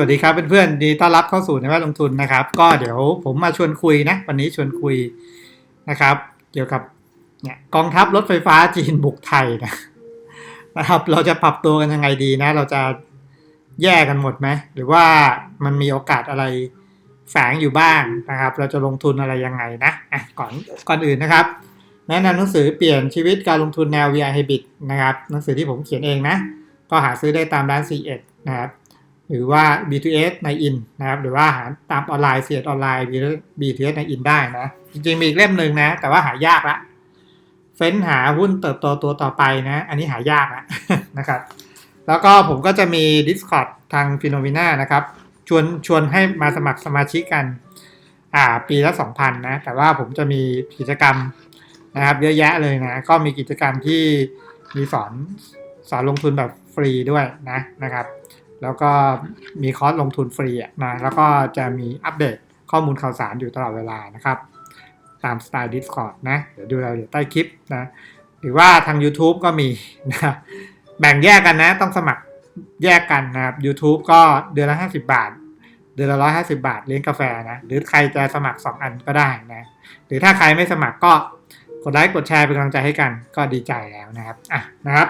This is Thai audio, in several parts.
สวัสดีครับเพื่อนๆดีต้อนรับเข้าสู่ในแวดลงทุนนะครับ ก็เดี๋ยวผมมาชวนคุยนะ วันนี้ชวนคุยนะครับ เกี่ยวกับเนี่ยกองทัพรถไฟฟ้าจีนบุกไทยนะนะครับ เราจะปรับตัวกันยังไงดีนะ เราจะแย่กันหมดไหมหรือว่ามันมีโอกาสอะไรแฝงอยู่บ้างนะครับ เราจะลงทุนอะไรยังไงนะอะก่อนก่อนอื่นนะครับ แนะนำหนังสือเปลี่ยนชีวิตการลงทุนแนว VR Habit นะครับ หนังสือที่ผมเขียนเองนะ ก็หาซื้อได้ตามร้าน C1 นะครับ หรือว่า B2S ในอินนะครับ หรือว่าหาตามออนไลน์เสียดออนไลน์ B2S ในอินได้นะ จริงๆมีอีกเล่มหนึ่งนะ แต่ว่าหายากละ เฟ้นหาหุ้นเติบโตตัวต่อไปนะ อันนี้หายากละนะครับ แล้วก็ผมก็จะมี Discord ทาง p h e n o m e n a นะครับ ชวนชวนให้มาสมัครสมาชิกกัน อ่า ปีละ 2,000 นะ แต่ว่าผมจะมีกิจกรรมนะครับ เยอะแยะเลยนะ ก็มีกิจกรรมที่มีสอนสอนลงทุนแบบฟรีด้วยนะนะครับ แล้วก็มีคอร์สลงทุนฟรีนะแล้วก็จะมีอัปเดตข้อมูลข่าวสารอยู่ตลอดเวลานะครับ ตามสไตล์ Discord นะ เดี๋ยวดูรายละเอียดใต้คลิปนะหรือว่าทาง YouTube ก็มีนะแบ่งแยกกันนะ ต้องสมัครแยกกันนะครับ YouTube ก็เดือนละ 50 บาท เดือนละ150 บาทเลี้ยงกาแฟนะ หรือใครจะสมัคร 2 อันก็ได้นะ หรือถ้าใครไม่สมัครก็กดไลค์กดแชร์เป็นกำลังใจให้กันก็ดีใจแล้วนะครับ อะนะครับ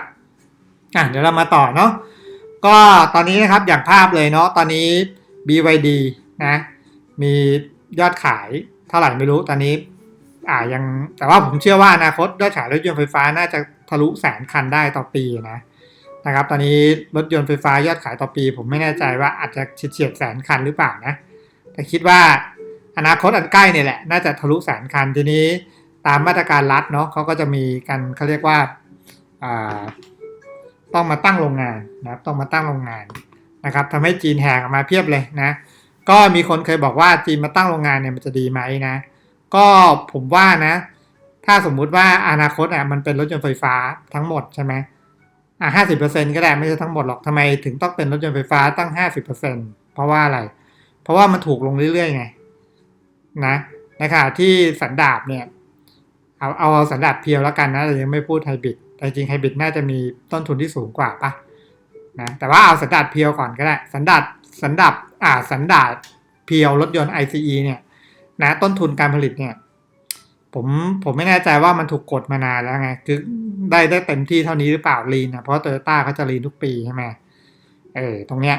อะเดี๋ยวเรามาต่อเนาะ ก็ตอนนี้นะครับอย่างภาพเลยเนาะตอนนี้ BYD นะมียอดขายเท่าไหร่ไม่รู้ตอนนี้อ่ายังแต่ว่าผมเชื่อว่าอนาคตยอดขายรถยนต์ไฟฟ้าน่าจะทะลุแสนคันได้ต่อปีนะนะครับ ตอนนี้รถยนต์ไฟฟ้ายอดขายต่อปี ผมไม่แน่ใจว่าอาจจะเฉียดแสนคันหรือเปล่านะ แต่คิดว่าอนาคตอันใกล้เนี่ยแหละ น่าจะทะลุแสนคันทีนี้ตามมาตรการรัฐเนาะเขาก็จะมีกันเขาเรียกว่าอ่า ต้องมาตั้งโรงงานนะครับต้องมาตั้งโรงงานนะครับทำให้จีนแหกออกมาเพียบเลยนะก็มีคนเคยบอกว่าจีนมาตั้งโรงงานเนี่ยมันจะดีไหมนะ ก็ผมว่านะ ถ้าสมมุติว่าอนาคตอะมันเป็นรถยนต์ไฟฟ้าทั้งหมดใช่ไหมอะห้าสิบเปอร์เซ็นก็ได้ไม่ใช่ทั้งหมดหรอกทำไมถึงต้องเป็นรถยนต์ไฟฟ้าตั้งห้าสิบเปอร์เซ็นเพราะว่าอะไร เพราะว่ามันถูกลงเรื่อยๆไงนะในขณะที่สันดาบเนี่ยเอาเอาสันดาบเพียวแล้วกันนะแต่ยังไม่พูดไฮบริด แต่จริงไฮบริดน่าจะมีต้นทุนที่สูงกว่าปะนะแต่ว่าเอาสันดาบเพียวก่อนก็ได้ สันดาบสันดาบอ่าสันดาบเพียวรถยนต์ ICE เนี่ยนะต้นทุนการผลิตเนี่ยผมผมไม่แน่ใจว่ามันถูกกดมานานแล้วไง คือได้ได้เต็มที่เท่านี้หรือเปล่าลีนนะเพราะโตโยต้าเขาจะลีนทุกปีใช่ไหมเออตรงเนี้ย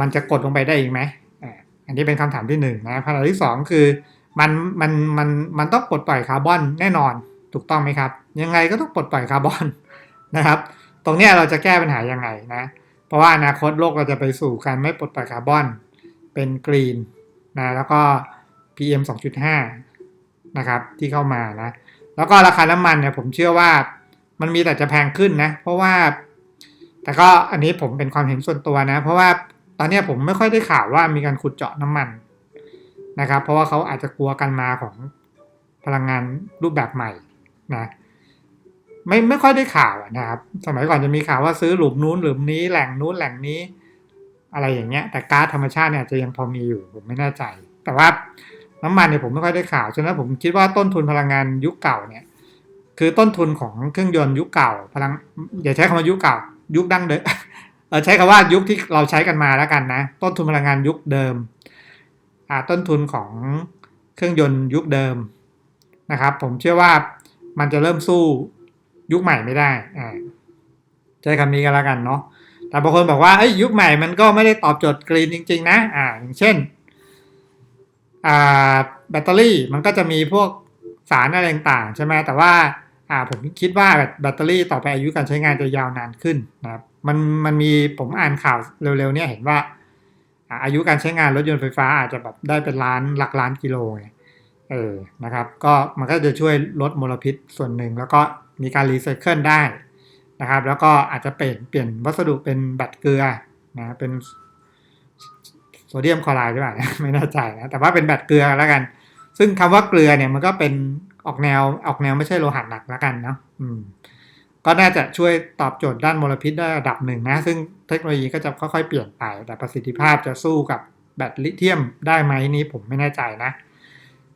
มันจะกดลงไปได้อีกไหมอันนี้เป็นคำถามที่หนึ่งนะคำถามที่สองคือมันมันมันมันต้องปลดปล่อยคาร์บอนแน่นอน ถูกต้องไหมครับ ยังไงก็ต้องปลดปล่อยคาร์บอนนะครับ ตรงนี้เราจะแก้ปัญหายังไงนะ เพราะว่าอนาคตโลกเราจะไปสู่การไม่ปลดปล่อยคาร์บอน เป็นกรีนนะแล้วก็ PM 2.5 นะครับที่เข้ามานะ แล้วก็ราคาน้ำมันเนี่ยผมเชื่อว่ามันมีแต่จะแพงขึ้นนะ เพราะว่า แต่ก็อันนี้ผมเป็นความเห็นส่วนตัวนะ เพราะว่าตอนนี้ผมไม่ค่อยได้ข่าวว่ามีการขุดเจาะน้ำมันนะครับ เพราะว่าเขาอาจจะกลัวกันมาของพลังงานรูปแบบใหม่ นะไม่ไม่ค่อยได้ข่าวนะครับ สมัยก่อนจะมีข่าวว่าซื้อหลุมนู้นหลุมนี้แหล่งนู้นแหล่งนี้ อะไรอย่างเงี้ย แต่ก๊าซธรรมชาติเนี่ยจะยังพอมีอยู่ผมไม่แน่ใจ แต่ว่าน้ำมันเนี่ยผมไม่ค่อยได้ข่าว ฉะนั้นผมคิดว่าต้นทุนพลังงานยุคเก่าเนี่ย คือต้นทุนของเครื่องยนต์ยุคเก่า พลังอย่าใช้คำว่ายุคเก่า ยุคดั้งเดิมเออใช้คำว่ายุคที่เราใช้กันมาแล้วกันนะ ต้นทุนพลังงานยุคเดิมอ่าต้นทุนของเครื่องยนต์ยุคเดิมนะครับ ผมเชื่อว่า มันจะเริ่มสู้ยุคใหม่ไม่ได้อ่าใช้คำนี้กันแล้วกันเนาะแต่บางคนบอกว่าเอ้ยยุคใหม่มันก็ไม่ได้ตอบโจทย์กรีนจริง ๆ นะอ่าอย่างเช่นอ่าแบตเตอรี่มันก็จะมีพวกสารอะไรต่างๆใช่ไหมแต่ว่าอ่าผมคิดว่าแบตเตอรี่ต่อไปอายุการใช้งานจะยาวนานขึ้นนะครับมันมันมีผมอ่านข่าวเร็วๆเนี่ยเห็นว่าอายุการใช้งานรถยนต์ไฟฟ้าอาจจะแบบได้เป็นล้านหลักล้านกิโลไง เออนะครับ ก็มันก็จะช่วยลดมลพิษส่วนหนึ่ง แล้วก็มีการรีไซเคิลได้นะครับ แล้วก็อาจจะเปลี่ยนเปลี่ยนวัสดุเป็นแบตเกลือนะเป็นโซเดียมคลอไรด์ด้วยไม่แน่ใจนะแต่ว่าเป็นแบตเกลือแล้วกัน ซึ่งคำว่าเกลือเนี่ยมันก็เป็นออกแนวออกแนวไม่ใช่โลหะหนักแล้วกันเนาะอืมก็น่าจะช่วยตอบโจทย์ด้านมลพิษได้ระดับหนึ่งนะ ซึ่งเทคโนโลยีก็จะค่อยๆเปลี่ยนไป แต่ประสิทธิภาพจะสู้กับแบตลิเธียมได้ไหมนี้ผมไม่แน่ใจนะ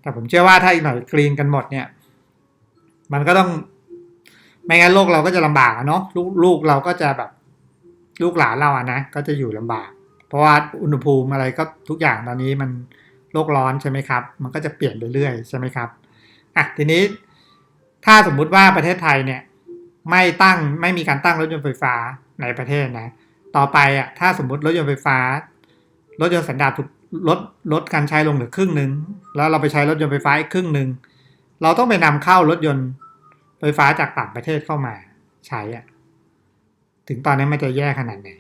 แต่ผมเชื่อว่าถ้าอีกหน่อยกรีนกันหมดเนี่ย มันก็ต้อง ไม่งั้นโลกเราก็จะลำบากเนาะลูกลูกเราก็จะแบบ ลูกหลานเราอะนะก็จะอยู่ลำบาก เพราะว่าอุณหภูมิอะไรก็ทุกอย่างตอนนี้มันโลกร้อนใช่ไหมครับ มันก็จะเปลี่ยนไปเรื่อยใช่ไหมครับอะทีนี้ถ้าสมมุติว่าประเทศไทยเนี่ย ไม่ตั้งไม่มีการตั้งรถยนต์ไฟฟ้าในประเทศนะ ต่อไปอะถ้าสมมติรถยนต์ไฟฟ้า รถยนต์สันดาปถูก ลดลดการใช้ลงเหลือครึ่งหนึ่งแล้วเราไปใช้รถยนต์ไฟฟ้าอีกครึ่งหนึ่งเราต้องไปนำเข้ารถยนต์ไฟฟ้าจากต่างประเทศเข้ามาใช้อะถึงตอนนี้มันจะแย่ขนาดไหน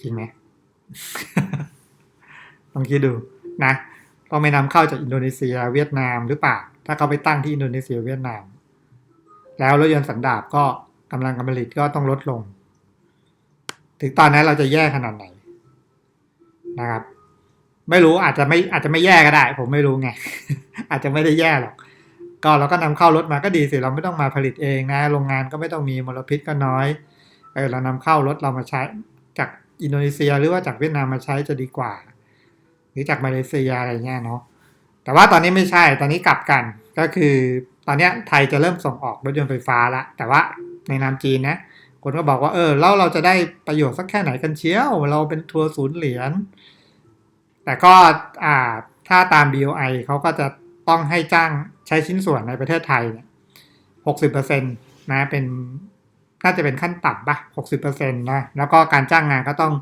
จริงไหมลองคิดดูนะต้องไปนำเข้าจากอินโดนีเซียเวียดนามหรือเปล่าถ้าเขาไปตั้งที่อินโดนีเซียเวียดนาม แล้วรถยนต์สันดาปก็กำลังการผลิตก็ต้องลดลง ถึงตอนนั้นเราจะแย่ขนาดไหน นะครับ ไม่รู้อาจจะไม่อาจจะไม่แย่ก็ได้ ผมไม่รู้ไง อาจจะไม่ได้แย่หรอก ก็เราก็นำเข้ารถมาก็ดีสิเราไม่ต้องมาผลิตเองนะ โรงงานก็ไม่ต้องมีมลพิษก็น้อยเออเรานำเข้ารถเรามาใช้จากอินโดนีเซียหรือว่าจากเวียดนามมาใช้จะดีกว่า หรือจากมาเลเซียอะไรเงี้ยเนาะแต่ว่าตอนนี้ไม่ใช่ตอนนี้กลับกันก็คือ ตอนนี้ไทยจะเริ่มส่งออกรถยนต์ไฟฟ้าละแต่ว่าในนามจีนนะ คนก็บอกว่าเออแล้วเราจะได้ประโยชน์สักแค่ไหนกันเชียว เราเป็นทัวร์ศูนย์เหรียญแต่ก็อ่าถ้าตาม BOI เขาก็จะต้องให้จ้างใช้ชิ้นส่วนในประเทศไทยเนี่ยหกสิบเปอร์เซ็นตนะเป็นน่าจะเป็นขั้นต่ำปะหกสิบเปอร์เซ็นต์นะแล้วก็การจ้างงานก็ต้อง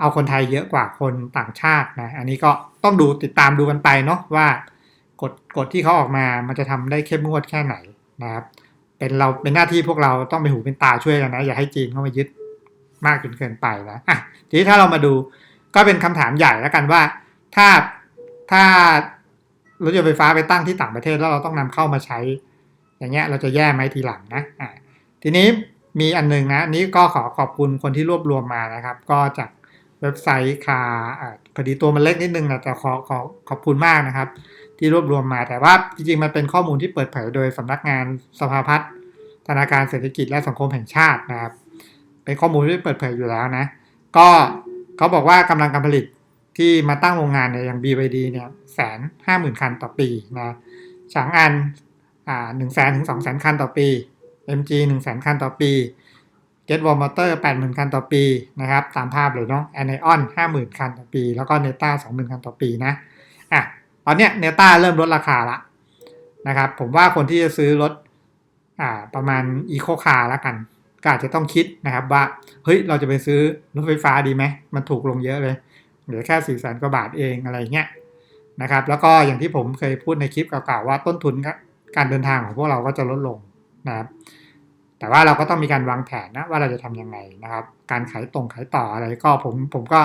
เอาคนไทยเยอะกว่าคนต่างชาตินะอันนี้ก็ต้องดูติดตามดูกันไปเนาะว่ากฎกฎที่เขาออกมามันจะทำได้เข้มงวดแค่ไหนนะครับ เป็นเราเป็นหน้าที่พวกเราต้องเป็นหูเป็นตาช่วยกันนะ อย่าให้จีนเข้ามายึดมากจนเกินไปนะอะทีนี้ถ้าเรามาดูก็เป็นคำถามใหญ่แล้วกันว่า ถ้าถ้ารถยนต์ไฟฟ้าไปตั้งที่ต่างประเทศแล้วเราต้องนำเข้ามาใช้ อย่างเงี้ยเราจะแย่ไหมทีหลังนะอะทีนี้มีอันนึงนะนี้ก็ขอขอบคุณคนที่รวบรวมมานะครับ ก็จากเว็บไซต์คาอ่า พอดีตัวมันเล็กนิดนึงนะแต่ขอขอขอบคุณมากนะครับ ที่รวบรวมมาแต่ว่าจริงๆมันเป็นข้อมูลที่เปิดเผยโดยสำนักงานสภาพัฒน์ธนาคารเศรษฐกิจและสังคมแห่งชาตินะครับ เป็นข้อมูลที่เปิดเผยอยู่แล้วนะ ก็เขาบอกว่ากำลังการผลิตที่มาตั้งโรงงานเนี่ยอย่าง BYD เนี่ยแสนห้าหมื่นคันต่อปีนะฉางอันอ่าหนึ่งแสนถึงสองแสนคันต่อปี MG หนึ่งแสนคันต่อปี Get w a l Motor แปดหมื่นคันต่อปีนะครับ ตามภาพเลยเนาะ Anion ห้าหมื่นคันต่อปี แล้วก็ Neta สองหมื่นคันต่อปีนะอะตอนเนี้ยเนต้าเริ่มลดราคาละนะครับ ผมว่าคนที่จะซื้อรถอ่าประมาณอีโคคาร์แล้วกัน ก็อาจจะต้องคิดนะครับว่า เฮ้ย เราจะไปซื้อรถไฟฟ้าดีไหม มันถูกลงเยอะเลย เหลือแค่สี่แสนกว่าบาทเองอะไรเงี้ยนะครับ แล้วก็อย่างที่ผมเคยพูดในคลิปเก่าๆว่าต้นทุนการเดินทางของพวกเราก็จะลดลงนะครับ แต่ว่าเราก็ต้องมีการวางแผนนะว่าเราจะทำยังไงนะครับ การขายตรงขายต่ออะไรก็ผมผมก็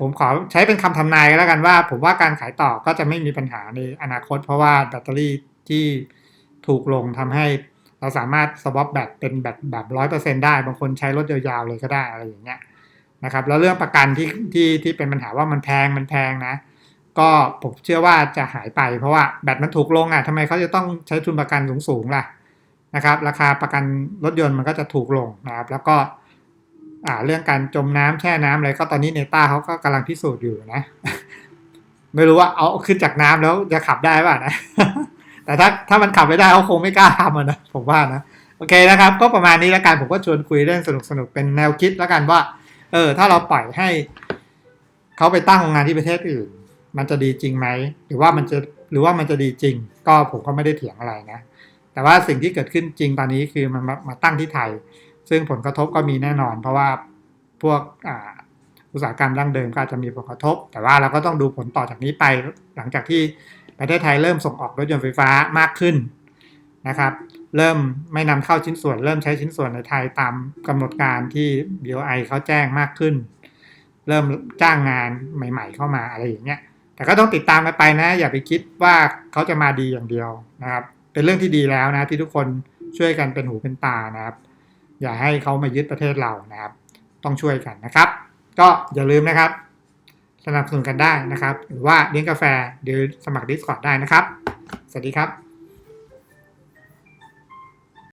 ผมขอใช้เป็นคำทำนายแล้วกันว่า ผมว่าการขายต่อก็จะไม่มีปัญหาในอนาคต เพราะว่าแบตเตอรี่ที่ถูกลงทำให้เราสามารถสวอปแบตเป็นแบบแบบร้อยเปอร์เซ็นได้ บางคนใช้รถยาวๆเลยก็ได้อะไรอย่างเงี้ยนะครับ แล้วเรื่องประกันที่ที่ที่เป็นปัญหาว่ามันแพงมันแพงนะ ก็ผมเชื่อว่าจะหายไปเพราะว่าแบตมันถูกลงอะทำไมเขาจะต้องใช้ทุนประกันสูงๆล่ะ นะครับ ราคาประกันรถยนต์มันก็จะถูกลงนะครับ แล้วก็เรื่องการจมน้ำแช่น้ำอะไรก็ตอนนี้เนต้าเขาก็กำลังพิสูจน์อยู่นะ ไม่รู้ว่าเอาขึ้นจากน้ำแล้วจะขับได้ป่ะนะ แต่ถ้าถ้ามันขับไม่ได้เขาคงไม่กล้าทำนะผมว่านะโอเคนะครับ ก็ประมาณนี้แล้วกันผมก็ชวนคุยเรื่องสนุกสนุกเป็นแนวคิดแล้วกันว่า เออ ถ้าเราปล่อยให้เขาไปตั้งโรงงานที่ประเทศอื่น มันจะดีจริงไหมหรือว่ามันจะหรือว่ามันจะดีจริง ก็ผมก็ไม่ได้เถียงอะไรนะ แต่ว่าสิ่งที่เกิดขึ้นจริงตอนนี้คือมันมามาตั้งที่ไทย ซึ่งผลกระทบก็มีแน่นอน เพราะว่าพวกอุตสาหกรรมดั้งเดิมก็อาจจะมีผลกระทบ แต่ว่าเราก็ต้องดูผลต่อจากนี้ไป หลังจากที่ประเทศไทยเริ่มส่งออกรถยนต์ไฟฟ้ามากขึ้นนะครับ เริ่มไม่นำเข้าชิ้นส่วน เริ่มใช้ชิ้นส่วนในไทยตามกำหนดการที่ BOI เขาแจ้งมากขึ้น เริ่มจ้างงานใหม่ ๆ เข้ามาอะไรอย่างเงี้ยแต่ก็ต้องติดตามกันไปนะ อย่าไปคิดว่าเขาจะมาดีอย่างเดียวนะครับ เป็นเรื่องที่ดีแล้วนะที่ทุกคนช่วยกันเป็นหูเป็นตานะครับ อย่าให้เขามายึดประเทศเรานะครับ ต้องช่วยกันนะครับ ก็อย่าลืมนะครับ สนับสนุนกันได้นะครับ หรือว่าเลี้ยงกาแฟหรือสมัคร Discord ได้นะครับ สวัสดีครับ